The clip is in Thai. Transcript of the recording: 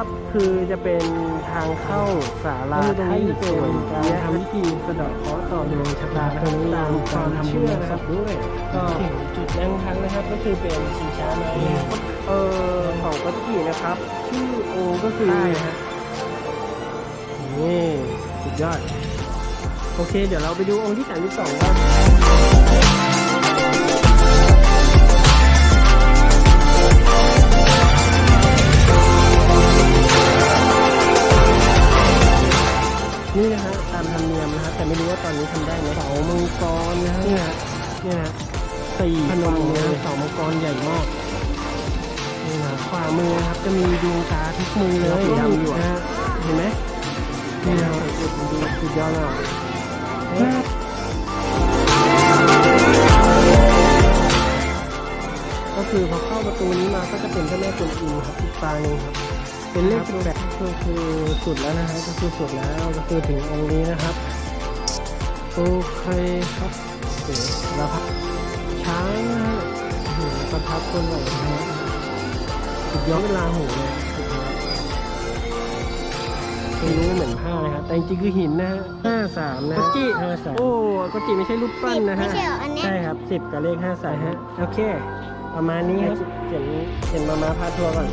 ครับ คือจะเป็นทางเข้าศาลาตรงนี้จะเนการทำพิธีสะดาะเคราะห์ต่อดวงชะตาตนี้ตามความเชื่อนะครับด้วยก็จุดยังคั้งนะครับก็คือเป็นชิงช้าในเออของวัตถีนะครับชื่อโอก็คือนี่สุดยอด โอเค เดี๋ยวเราไปดูองค์ที่32มกันามธรรมเนียมนะฮะแต่ไม่รู้ว่าตอนนี้ทำได้ไหมเสามังกรนะฮะนี่นะนี่นะสี่พนฝั่มงเนี่ยนะเสามังกรใหญ่มากนี่นะขวามือนะครับจะมีดวงตาทุกมือเลยสีดำอยู่นะอะฮะเห็นไหมนี่นะสังเกตดูสุดยอดเลย คือพอเข้าประตูนี้มาก็จะเป็นเจ้าแม่กวนอิมครับอีกปางหนึงครับ เป็นเลขสิบแปดก็คือสุดแล้วนะฮะก็คือสุดแล้วก็คือถึงองค์นี้นะครับโอเคครับโอ้โหแล้วพักช้างนะฮะโอ้โหประทับคนไหลนะฮะสุดยอดเวลาหูเลยสุดยอดไม่รู้เหมือนผ้าเลยครับแต่จริงๆคือหินนะฮะห้าสามนะก็จิห้าสามโอ้ก็จิไม่ใช่รูปปั้นนะไม่ฮะใช่เหรออันเนี้ยใช่ครับสิบกับเลขห้าสามฮะ โอเค ประมาณนี้ครับเขียนเขียนมามาพาทัวร์ก่อน